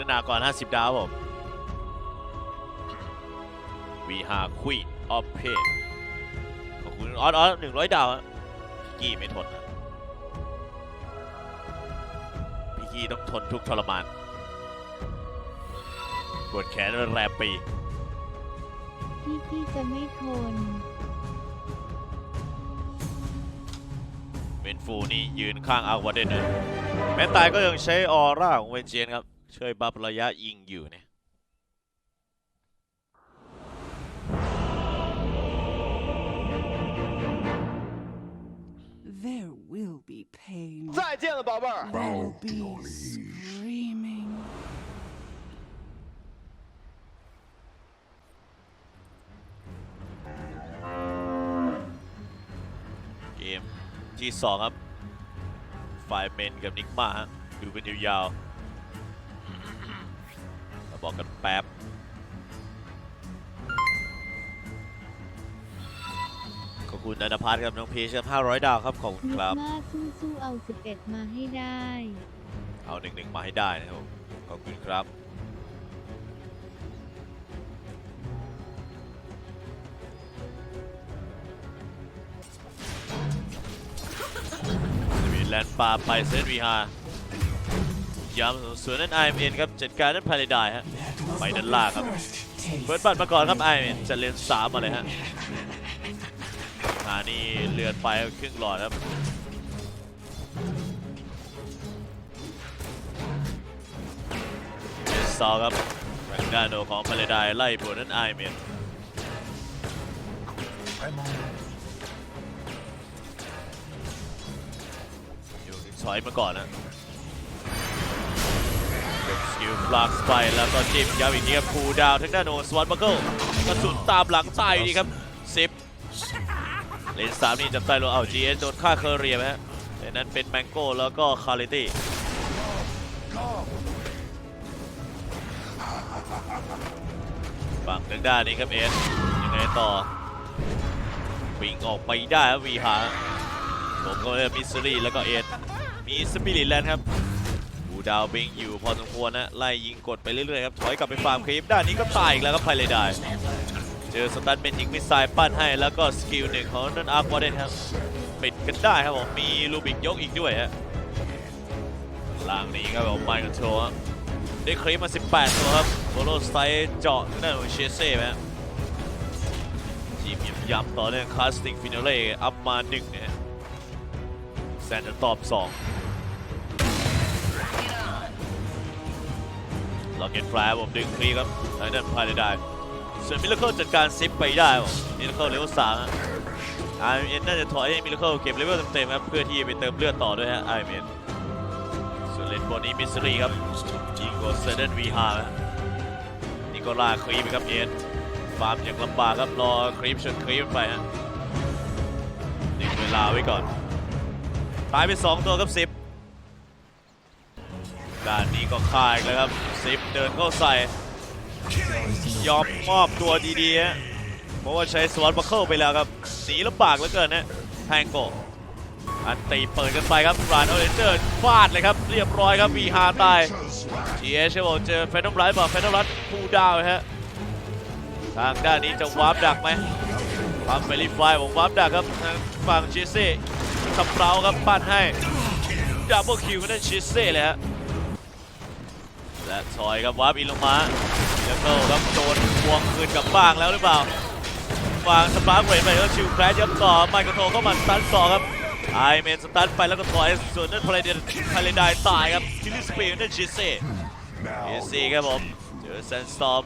ธนาก่อน50 ดาวครับผมวีฮาควีนออฟเพนขอบคุณออสออสหนึ่งร้อยดาวฮะพี่กี้ไม่ทนนะพี่กี้ต้องทนทุกข์ทรมานปวดแขนแรมปี พี่พี่จะไม่ทน เวนฟูนี่ยืนข้างอาวาเดนนะแม้ตายก็ยังใช้ออร่าของเวนเจียนครับ ช่วยบัฟระยะยิงอยู่เนี่ย There will be pain. 再见了，宝贝儿。 There will be screaming. เกมที่ 2 ครับฝ่ายเมนกับนิกมาฮะดูเป็นยาวๆมา บอกกันแป๊บขอบคุณอนันพัฒน์ครับน้องพีชครับ500 ดาวครับขอบคุณนิคกรับมาสู้สู้ๆเอา 11 มาให้ได้ เอาหนึ่งหนึ่งมาให้ได้นะครับผมขอบคุณครับมีแลนด์ปาไปเซนวีฮา ย้ำส่วนนั้นไอเอ็นครับจัดการนั้นภายในได้ฮะไปด้านล่างครับเปิดบัตรมาก่อนครับไอเอ็นจะเลนสามมาเลยฮะอ่านี่เลือนไปครึ่งหลอดครับเจสซอลครับทางด้านโดของพาเลไดไล่บวนั้นไอเมนอยู่ถอยมาก่อนนะเป็น สกิลฟลักซ์ไปแล้วก็จิ้มย้ำอีกทีครับคูดาวทางด้านโนสวอตบัคเกิลกระสุนตามหลังตายอยู่ดีครับสิบเลนสามนี่จับใต้ลงเอาจีเอสโดนฆ่าเคอเรียไปฮะในนั้นเป็นแมงโก้แล้วก็คาริตี้ฝั่งทางด้านนี้ครับเอสยังไงต่อวิ่งออกไปได้ครับวีหาผมก็เลยมิสซิลี่แล้วก็เอสมีสปิริตแลนด์ครับ ดาวบิงอยู่พอสมควรนะไล่ยิงกดไปเรื่อยๆครับถอยกลับไปฟาร์มคลิปด้านนี้ก็ตายอีกแล้วครับไพเลยได้เจอสตันเป็นยิงมิสไซล์ปั้นให้แล้วก็สกิลหนึ่งของนันอาร์ควาเดนครับปิดกันได้ครับผมมีลูบิกยกอีกด้วยฮะล่างนี้ครับผมไมค์คอนโทรลได้คลิปมา 18 ตัวครับโบโลสไตล์เจาะหน้าของเชเซ่ไหมฮะทีมย้ำๆต่อเนื่องคาสติงฟินาเล่อัพมา1นะฮะแซนจะตอบ 2 ล็อกเก็ตแฟลร์ผมดึงคลีครับทางด้านพลาดได้ส่วนมิลเคิลจัดการซิปไปได้ผมมิลเคิลเลเวล3ฮะไอเอ็นน่าจะถอยให้มิลเคิลเก็บเลเวลเต็มๆครับเพื่อที่จะไปเติมเลือดต่อด้วยฮะไอเอ็นส่วนเลนบนนี้มิสซี่ครับยิงโกเซเดนวีฮานี่ก็ลากครีปไปครับเอ็นฟาร์มยังลำบากครับรอครีปชนครีปไปฮะดึงเวลาไว้ก่อนตายไป2ตัวครับสิบ ด้านนี้ก็ฆ่าอีกแล้วครับสิบเดินเข้าใส่ ยอมมอบตัวดีๆฮะเพราะว่าใช้สวอตบัคเคิลไปแล้วครับสีลำบากเหลือเกินนะแทงโกอันตีเปิดกันไปครับรานโอเรนเจอร์ฟาดเลยครับ เรียบร้อยครับวีฮาตายทีเอชบอกเจอแฟนตอมไลท์บอกแฟนตอมไลท์พูดาวฮะทางด้านนี้จะวาร์ปดักไหมฟังเฟรีไฟบอกวาร์ปดักครับทางฝั่งชิเซ่ขับเปล่าครับปั้นให้ดับเบิลคิวนั่นชิเซ่เลยฮะ และซอยครับวาร์ปอินลงมาแล้วก็ครับโดนพวงคืนกลับบ้างแล้วหรือเปล่าวางสปาร์คเวทไปแล้วชิวแครชยับต่อไมค์กระโทเข้ามาสตันต่อครับไอเมนสตันไปแล้วก็ถอยส่วนนั้นพาเลเดนพาเลดายตายครับคิลลิสปียนั่นชิเซ่ชิเซ่ครับผมเจอแซนสตอม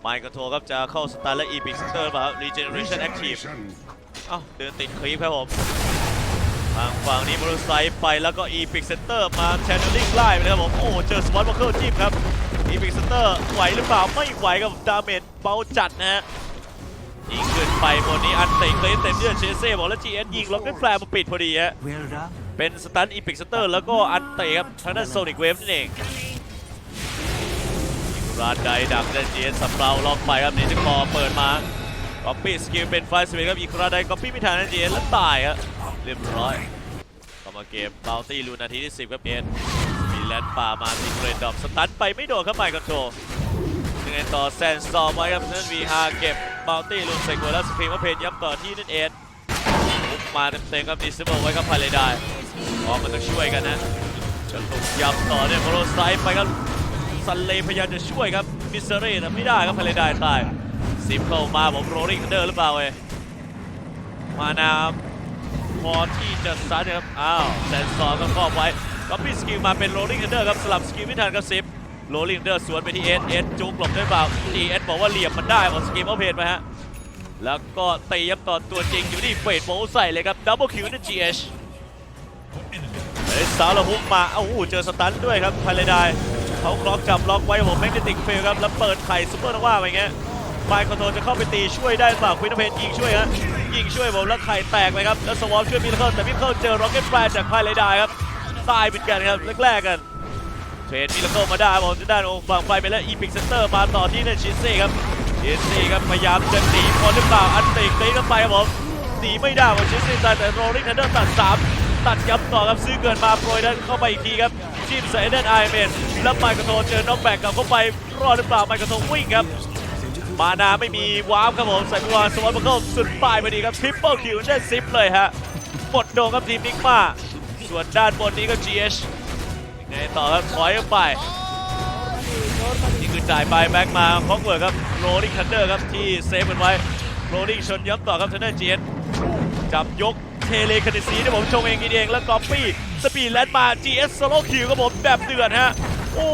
ไมค์กระโทครับจะเข้าสตันและอีพิกสเตอร์มาครับรีเจเนเรชั่นแอคทีฟเอ้าเดินติดคลิปครับผม ทางฝั่งนี้มอเตอร์ไซค์ไปแล้วก็อีพิกเซนเตอร์มาแชนเนลลิ่งไล่ไปเลยครับผมโอ้เจอสปอตวอลเกอร์จิ้มครับอีพิกเซนเตอร์ไหวหรือเปล่าไม่ไหวครับดาเมจเบาจัดนะฮะยิงขึ้นไปบนนี้อันเตะเคลมเต็มเลือดเชเซ่บอกแล้ว GS ยิงล็อกด้วยแฟร์มาปิดพอดีฮะเป็นสตันอีพิกสเตอร์แล้วก็อันเตะครับทางด้านโซนิกเวฟนั่นเองยิงรานไดดักด้าน GS สับเราล็อกไปครับนี่จะคอเปิดมาก๊อปปี้สกิลเป็นไฟสเปนครับอีกราไดก๊อปปี้ไม่ทันด้าน GS แล้วตายครับ เรียบร้อยเข้ามาเกมบาวตี้ลูนาทีที่ 10 ครับเอ็นมีแลนด์ป่ามาที่เกรนดอมสตันไปไม่โดนครับไมค์คอนโทรยังไงต่อแซนสอมไว้ครับนั่นวีฮาเก็บบัลตี้ลูนเซกโกแล้วสปริงว่าเพนย้ำต่อที่นั่นเอ็ดบุกมาเต็มๆครับดิสเบิลไว้ครับพาเลไดออกมาต้องช่วยกันนะจะถูกย้ำต่อเนี่ยโรไซไปครับซันเลพยายามจะช่วยครับมิสเซอรี่แต่ไม่ได้ครับพาเลไดตายซิมเข้ามาผมโรลิงเดอร์หรือเปล่าเว้มานา พอที่จะซัดนะครับอ้าวแซนซอร์ก็ครอบไว้ก็ปี้สกิลมาเป็นโรลลิงเดอร์ครับสลับสกิลไม่ทันครับซิปโรลลิงเดอร์สวนไปที่เอสเอสจุกหลบได้เปล่าดีเอสบอกว่าเหลี่ยมมันได้ของสกิลเอาเพนไปฮะแล้วก็ตียับต่อตัวจริงอยู่ที่เฟดโบใส่เลยครับดับเบิลคิวนั่นจีเอชเฮ้ยสาวระหุกมาเอ้าเจอสตันด้วยครับพาเลไดเขาคล็อกจับล็อกไว้ผมแมกเนติกเฟลครับแล้วเปิดไข่ซุปเปอร์นว่าไปอย่างเงี้ย ไมค์คอนโทรจะเข้าไปตีช่วยได้เปล่าควินเพนยิงช่วยฮะยิงช่วยผมแล้วไข่แตกเลยครับ แล้วสวอปช่วยมิลเคิลแต่มิลเคิลเจอร็อกเก็ตแฟร์จากไพเลไดครับตายเป็นกันครับแรกๆกันเทรดมิลเคิลมาได้บผมจะได้องฝั่งไฟไปแล้วอีพิกเซนเตอร์มาต่อที่นั่นชินซี่ครับชินซี่ครับพยายามจะหนีคนหรือเปล่าอันติตีเข้าไปครับผมหนีไม่ได้ของชินซี่ตายแต่โรลิ่งทันเดอร์ตัดสามตัดยับต่อครับซื้อเกินมาโปรยนั้นเข้าไปอีกทีครับจิ้มใส่เดนไอเมนแล้วไมค์กระโทเจอน็อกแบกกลับเข้าไปรอดหรือเปล่าไมค์กระโทวิ่งครับ มานาไม่มีวาร์ปครับผมใส่ไปวสวอตมาเข้าสุดปลายพอดีครับทริปเปิลคิวได้ซิปเลยฮะหมดโดงครับทีมนิกมาส่วนด้านบนนี้ก็ GH ยังไงต่อครับถอยเข้าไปนี่คือจ่ายไปแบ็กมาคอกเวิร์ครับโรลิงคันเดอร์ครับที่เซฟกันไว้โรลิงชนย้ำต่อครับเทนเนอร์จีเอสจับยกเทเลคาเนซีที่ผมชงเองกินเอง แล้วก๊อปปี้สปีดแลนด์มา GS โซโลคิวครับผมแบบเดือดฮะ โอ้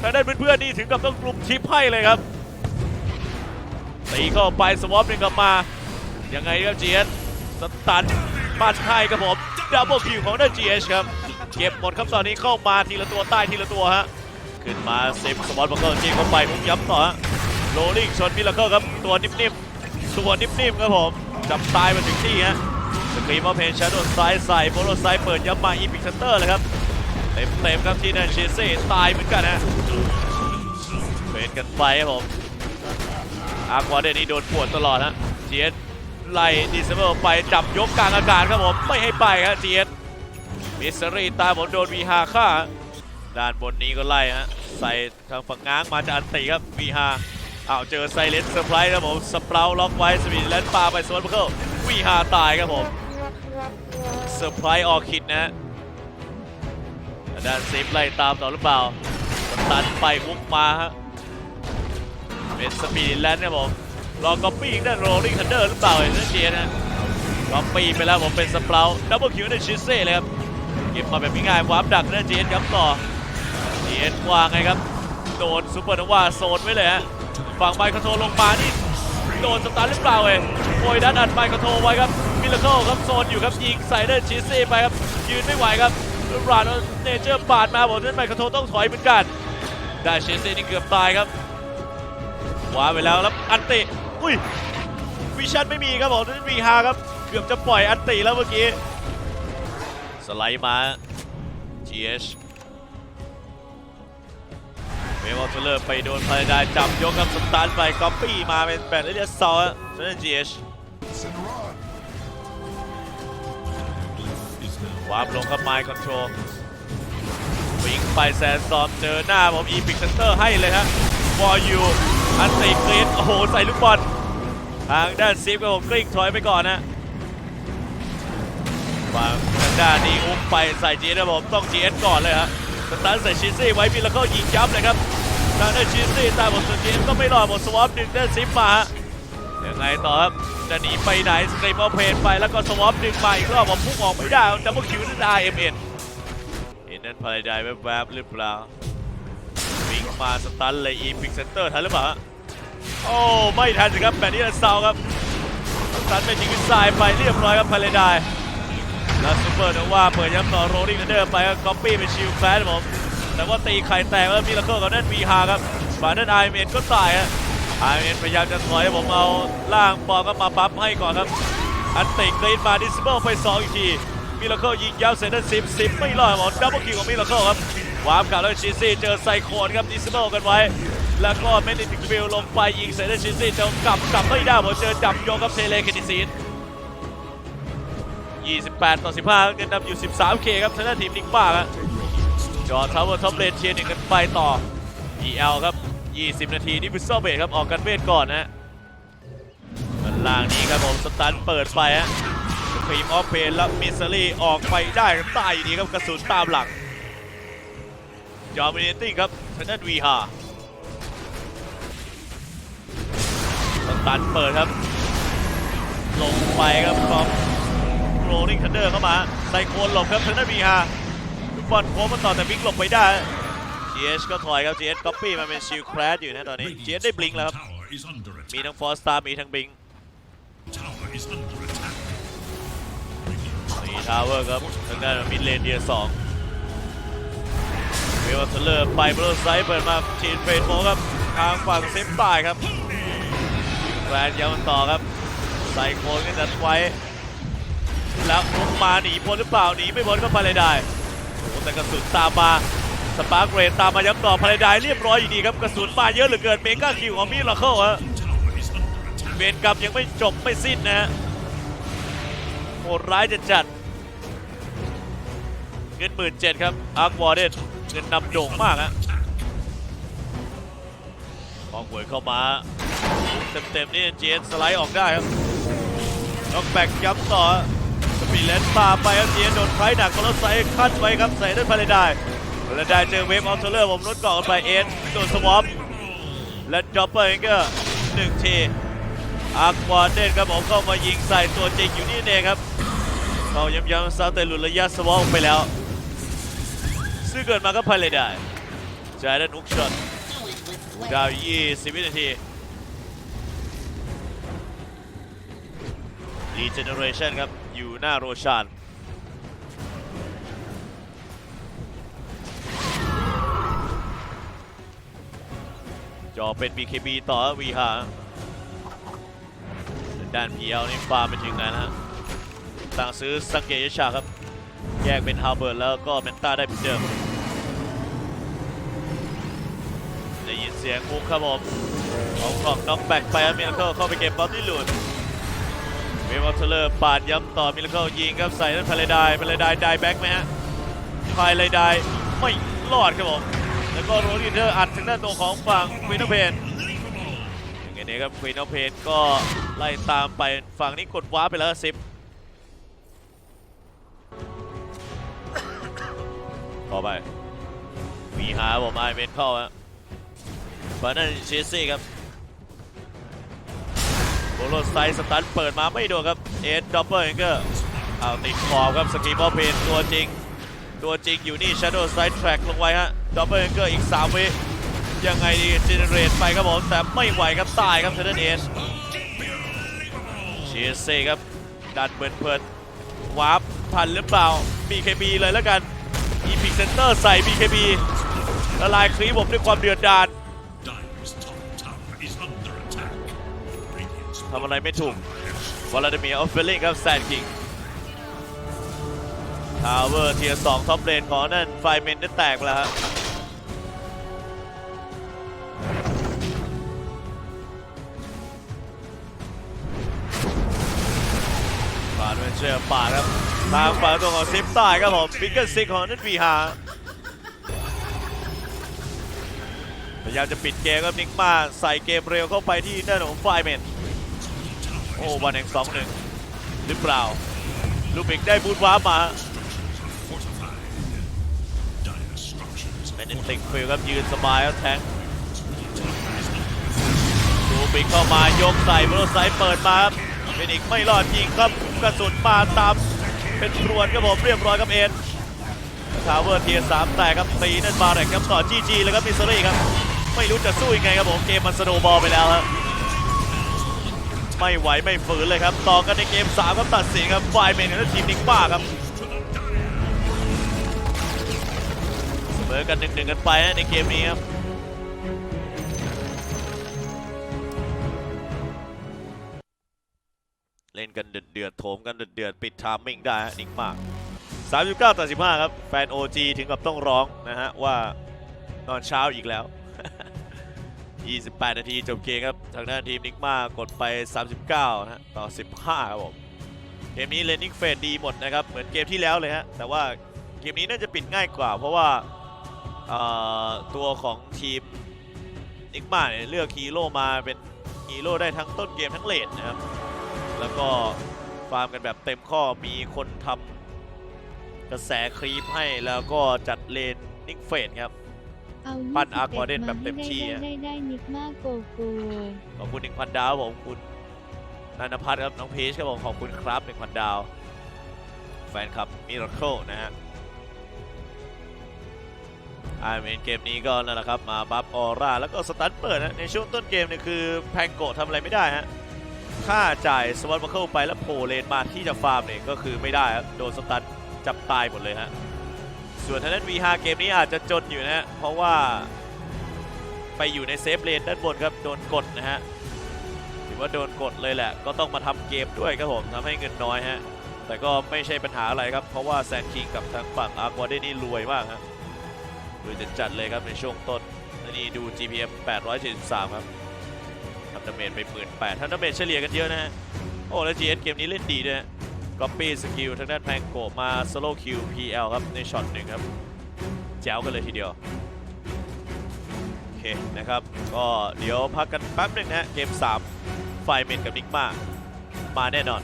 ทางด้านเพื่อนๆนี่ถึงกับต้องกลุ่มทิปให้เลยครับ ตีเข้าไปสวอปหนึ่งกลับมา ยังไงครับ GS สตันมาให้ครับผมดับเบิลคิวของด้าน GS ครับ เก็บหมดครับตอนนี้เข้ามาทีละตัวใต้ทีละตัวฮะ ขึ้นมาเซฟสปอตบังเกิลยิงเข้าไปพุ่งย้ำต่อฮะโรลลิ่งชนมิลเคิลครับตัวนิ่มๆตัวนิ่มๆครับผมจับตายมาถึงที่ฮะสกรีมาเพนชาโดซ้ายใส่โบโลซ้ายเปิดย้ำมาอีพิกเซนเตอร์เลยครับเต็มๆครับที่นั่นเชเซ่ตายเหมือนกันฮะเฟดกันไปครับผม อาควาเดนี่โดนปวดตลอดฮะเจียสไล่ดิสเบิลไปจับยกกลางอากาศครับผมไม่ให้ไปครับเจียสมิสซรีตาผมโดนวีฮาฆ่าด้านบนนี้ก็ไล่ฮะใส่ทางฝั่งง้างมาจากอันติครับวีฮาอ้าวเจอไซเลนเซอร์ไพรส์ครับผมสเปราล็อกไว้สปีดแลนปาไปสวนเพิลวีฮาตายครับผมเซอร์ไพรส์ออคิดนะฮะด้านซิฟไล่ตามต่อหรือเปล่าตันไปมุกมาฮะ เป็นสปีดแลนด์ครับผมรอก๊อปปี้อีกนั่นโรลลิ่งทันเดอร์หรือเปล่าเห็นเจียนะก๊อปปี้ไปแล้วผมเป็นสเปราดับเบิลคิวในชิเซ่เลยครับเก็บมาแบบง่ายๆวาร์ปดักนั่นเจียนย้ำต่อเจียนวางไงครับโดนซูเปอร์นว่าโซนไว้เลยฮะฝั่งไมค์คอนโทรลงมานี่โดนสตาร์หรือเปล่าเองโอยดันอัดไมค์คอนโทรไว้ครับมิลเคิลครับโซนอยู่ครับยิงใส่เดนชิเซ่ไปครับยืนไม่ไหวครับรานเนเจอร์ปาดมาบอกนั่นไมค์คอนโทรต้องถอยเหมือนกันได้ชิเซ่นี่เกือบตายครับ ว้าไปแล้วแล้วอันติอุ้ยวิชั่นไม่มีครับผมนั่นมีฮาครับเกือบจะปล่อยอันติแล้วเมื่อกี้สไลด์มา GH เวฟออฟเเลอร์ไปโดนพาราไดจับยกกับสตาร์ทไปก๊อปปี้มาเป็นแบนเลียสซอลนั่น GH วาร์ปลงกับไมค์คอนโทรลวิ่งไปแซนซอมเจอหน้าผมอีพิกเซนเตอร์ให้เลยฮะวอลยู อันติกรีดโอ้โห ใส่ลูกบอลทางด้านซีฟกับผมกลิ้งถอยไปก่อนนะฝั่งทางด้านนี้อุ้มไปใส่จีนะผมต้องจีเอสก่อนเลยฮะสตาร์ใส่ชิซี่ไว้มีแล้วก็ยิงยับเลยครับทางด้านชิซี่ตายหมดส่วนจีเอสก็ไม่รอดหมดสวอปดึงด้านซิฟมาฮะยังไงต่อครับจะหนีไปไหนสตรีมเอาเพนไปแล้วก็สวอปดึงมาอีกรอบผมพุ่งออกไม่ได้ดับเบิลคิวนั่น RMN เห็นนั่นพาราไดแวบๆหรือเปล่า มาสตันเลยอีพิกเซนเตอร์ทันหรือเปล่าฮะโอ้ไม่ทันสิครับแบบนี้นะซาวครับสตันไปทิ้งทรายไปเรียบร้อยครับพาเลไดแล้วซูเปอร์โนว่าเปิดย้ำต่อโรลิ่งเดอร์ไปก็ก๊อปปี้เป็นชิลแฟนผมแต่ว่าตีไข่แตกแล้วมีลักเกอร์กับนั่นวีฮาครับฝายนั่นไอเมนก็ตายฮะไอเมนพยายามจะถอยผมเอาล่างบอลก็มาปั๊บให้ก่อนครับอันติกรีดมาดิสเบิลไปสองอีกทีมิลเคิลยิงยาวเซนเตอร์สิบสิบไม่รอดหมดดับเบิลคิวของมิลเคิลครับ วาร์ปกลับแล้วชิซี่เจอไซโคนครับดิสเบิลกันไว้ แล้วก็เมนิติกฟิลลงไปยิงเซนเตอร์ชิซี่จะกลับกลับไม่ได้ผมเจอจับโยกับเทเลเคนิซีน28 ต่อ 15เงินนำอยู่ 13K ครับทางด้านทีมนิกบ้าครับจอทาวเวอร์ท็อปเลนเชียร์หนึ่งกันไปต่อ EL ครับ 20 นาทีนี่พิซซ่าเบทครับ ออกกันเวทก่อนนะฮะด้านล่างนี้ครับผมสตันเปิดไปฮะครีมออฟเพนแล้วมิสซรี่ออกไปได้ครับใต้อยู่ดีครับกระสุนตามหลัง จอมิเนติ้งครับทางด้านวีฮาสตันเปิดครับ ลงไปครับพร้อมโรลิงคันเดอร์เข้ามาไซโคนหลบครับทางด้านวีฮาลูกบอลโค้งมาต่อแต่บิ๊กหลบไปได้ GH ก็ถอยครับ GH ก๊อปปี้มาเป็นชิลแครสอยู่นะตอนนี้ GH ได้บลิงแล้วครับ มีทั้งฟอร์สตาร์มีทั้งบลิงมีทาวเวอร์ครับทางด้านมิดเลนเดียสอง เวลเทเลอร์ไปบอลไซด์เปิดมาชีนเฟรนโมครับทางฝั่งเซฟใต้ครับแกรนยาวมันต่อครับ ใส่โคนกันจัดไว้ แล้วลงมาหนีพ้นหรือเปล่าหนีไม่พ้นก็ไปเลยได้โอ้แต่กระสุนตามมาสปาร์กเรนตามมาย้ำต่อพาราไดเรียบร้อยอยู่ดีครับกระสุนมาเยอะเหลือเกินเมกาคิวของมิราเคิลฮะเวรกรรมยังไม่จบไม่สิ้นนะฮะโหดร้ายจะจัดเงินหมื่นเจ็ดครับอาร์ควอร์เดน เงินนำโด่งมากฮะกองหวยเข้ามาเต็มๆนี่เจนสไลด์ออกได้ครับล็อกแบกย้ำต่อสปีเลนปาไปครับเจนโดนไฟหนักก็แล้วใส่ขั้นไว้ครับใส่ด้วยพาเลได้พาเลได้เจอเวฟออฟเทเลอร์ผมลดเกาะกันไปเอ็นโดนสวอปและจ็อปเปอร์เองก็หนึ่งทีอาร์ควาเดนครับผมเข้ามายิงใส่ตัวจริงอยู่นี่เองครับเขาย้ำๆซาเตหลุดระยะสวอปไปแล้ว ซึ่งเกิดมาก็พายเลยได้จ่ายด้นุกช็อตดาว20วินาทีรีเจเนเรชันครับ อยู่หน้าโรชานจอเป็น BKB ต่อวีฮาด้าน PL นี่ฟาร์มไปถึงไหนนะฮะสั่งซื้อสังเกตยชาครับ แยกเป็นฮาร์เบิร์ดแล้วก็เมนต้าได้เหมือนเดิม ยินเสียงมุกครับผมของของน็อกแบ็กไปมิลเคิลเข้าไปเก็บบอลที่หลุดเวมอลเทเลอร์ปาดย้ำต่อมิลเคิลยิงครับใส่นั่นพาเลดายพาเลดายได้แบ็กไหมฮะพาเลดายไม่รอดครับผมแล้วก็โรลินเดอร์อัดทางด้านตัวของฝั่งควีนอเพนอย่างนี้ครับควีนอเพนก็ไล่ตามไปฝั่งนี้กดว้าไปแล้วสิบต่อไปมีหาผมไอเมนเข้าฮะ บานันเชสซี่ครับโบโลไซส์สตันเปิดมาไม่โดนครับ เอ็ดดอปเปอร์เองก็เอาติดขอบครับสกีบอลเพนตัวจริง ตัวจริงอยู่นี่ Shadow Side Track ลงไว้ฮะดอปเปอร์เองก็อีก 3 วิยังไงดีเจเนเรตไปครับผมแต่ไม่ไหวครับตายครับเทเดนเอสเชสเซ่ครับ ดันเบิร์นเพิร์นวาร์ปทันหรือเปล่า BKB เลยแล้วกันอีพิกเซนเตอร์ใส่ BKB ละลายคลีปผมด้วยความเดือดดาล ทำอะไรไม่ถูกวลาดิเมียออฟเฟลลิงครับแซนคิงทาวเวอร์เทียร์สองท็อปเลนของนั่นไฟเมนได้แตกแล้วฮะปาดเป็นเชื่อปาดครับ ทางฝั่งตัวของซิปใต้ครับผมฟิกเกอร์ซิกของนันวีฮาายามจะปิดเกมครับนิกมาใส่เกมเร็วเข้าไปที่ด้านของไฟเมนโอ้วันแห่งสองหนึ่งหรือเปล่า ลูบิกได้บูทวาร์มาเป็นอิติกฟิลครับยืนสบายครับแทงลูบิกเข้ามายกใส่บอลไซเปิดมาครับเป็นอีกไม่รอดยิงครับกระสุนมาตามเป็นรวนครับผมเรียบร้อยครับเอ็นทาวเวอร์เทียร์สามแตกครับตีนั่นบาแรกครับต่อจีจีแล้วครับมิสซรี่ครับ ไม่รู้จะสู้ยังไงครับผมเกมมันสโนบอลไปแล้วครับไม่ไหวไม่ฝืนเลยครับ ต่อกันในเกม3ครับตัดสินครับไฟเมนกับทีมนิกบ้าครับเสมอกันหนึ่งหนึ่งกันไปนะในเกมนี้ครับเล่นกันเดือดเดือดโถมกันเดือดเดือดปิดไทามมิ่งได้นิกมาก 39ต่อ15 ครับ แฟน OG ถึงกับต้องร้องนะฮะว่านอนเช้าอีกแล้ว 28 นาทีจบเกมครับ ทางด้านทีมนิกมากดไป 39 นะต่อ 15 ครับผม เกมนี้เลนนิ่งเฟดดีหมดนะครับ เหมือนเกมที่แล้วเลยฮะ แต่ว่าเกมนี้น่าจะปิดง่ายกว่า เพราะว่าตัวของทีมนิกมาเนี่ยเลือกฮีโร่มาเป็นฮีโร่ได้ทั้งต้นเกมทั้งเลนนะครับ แล้วก็ฟาร์มกันแบบเต็มข้อมีคนทำกระแสครีปให้แล้วก็จัดเลนนิกเฟดครับ เอาปั้น21 Aquaden แบบเต็มที่าให้อะ ได้ได้ได้นิกมาโกโกขอบคุณ1,000ดาวผมขอบคุณนันทพัฒน์ครับน้องพีชครับผมขอบคุณครับ1,000ดาว แฟนคลับมิราเคิลนะฮะอาร์เมนเกมนี้ก็นั่นแหละครับมาบัฟออร่าแล้วก็สตันเปิดนะในช่วงต้นเกมเนี่ยคือแพงโกะทำอะไรไม่ได้ฮะถ้าจ่ายสวอตบัคเคิลไปแล้วโผล่เลนมาที่จะฟาร์มเนี่ยก็คือไม่ได้ครับโดนสตันจับตายหมดเลยฮะ ส่วนทางด้าน V5 เกมนี้อาจจะจนอยู่นะฮะ เพราะว่าไปอยู่ในเซฟเลนด้านบนครับ โดนกดนะฮะถือว่าโดนกดเลยแหละ ก็ต้องมาทำเกมด้วยครับผมทำให้เงินน้อยฮะ แต่ก็ไม่ใช่ปัญหาอะไรครับ เพราะว่าแซนคิงกับทางฝั่งอาร์ควาเดนี่รวยมากฮะรวยจัดๆเลยครับในช่วงต้นและนี่ดู GPM 873 ครับทำดาเมจไป 18,000ทำดาเมจเฉลี่ยกันเยอะนะฮะ โอ้แล้ว GS เกมนี้เล่นดีด้วยฮะ ก็ปี้สกิลทางด้านแพงโกมาสโล่คิว PL ครับ ในช็อตหนึ่งครับ แจ๋วกันเลยทีเดียว โอเคนะครับ ก็เดี๋ยวพักกันแป๊บหนึ่งนะฮะ เกม 3 ไฟเมนกับนิกมา มาแน่นอน